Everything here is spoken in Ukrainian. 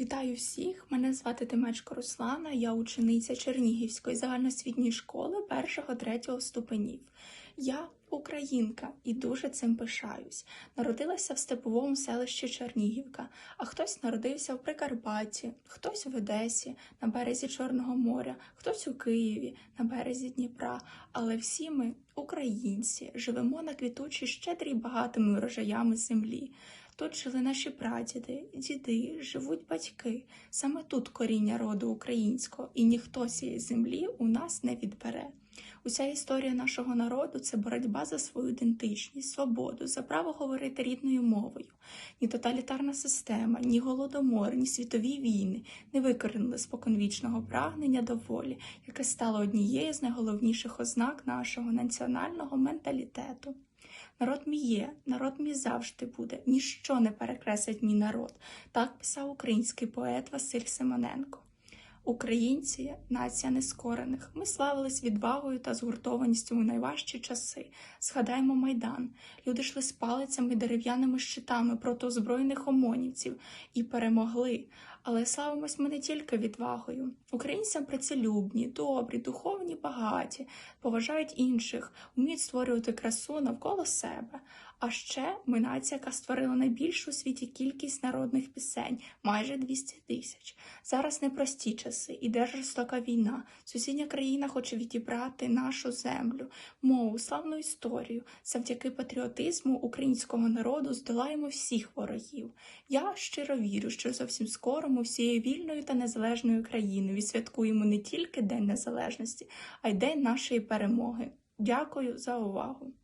Вітаю всіх! Мене звати Тимечко Руслана, я учениця Чернігівської загальноосвітньої школи першого-третього ступенів. Я українка і дуже цим пишаюсь. Народилася в степовому селищі Чернігівка, а хтось народився в Прикарпатті, хтось в Одесі на березі Чорного моря, хтось у Києві на березі Дніпра. Але всі ми українці, живемо на квітучій щедрій багатими врожаями землі. Тут жили наші прадіди, діди, живуть батьки. Саме тут коріння роду українського, і ніхто цієї землі у нас не відбере. Уся історія нашого народу це боротьба за свою ідентичність, свободу, за право говорити рідною мовою. Ні тоталітарна система, ні голодомор, ні світові війни не викоренили споконвічного прагнення до волі, яке стало однією з найголовніших ознак нашого національного менталітету. Народ мій є, народ мій завжди буде, ніщо не перекреслить мій народ. Так писав український поет Василь Симоненко. Українці нація нескорених. Ми славились відвагою та згуртованістю у найважчі часи. Згадаймо майдан. Люди йшли з палицями, дерев'яними щитами проти озброєних омонівців і перемогли. Але славимось ми не тільки відвагою. Українцям працелюбні, добрі, духовні, багаті, поважають інших, вміють створювати красу навколо себе. А ще ми нація, яка створила найбільшу у світі кількість народних пісень майже 200 тисяч. Зараз непрості часи, іде жорстока війна. Сусідня країна хоче відібрати нашу землю, мову, славну історію. Завдяки патріотизму українського народу здолаємо всіх ворогів. Я щиро вірю, що зовсім скоро ми всією вільною та незалежною країною відсвяткуємо не тільки День Незалежності, а й День нашої перемоги. Дякую за увагу!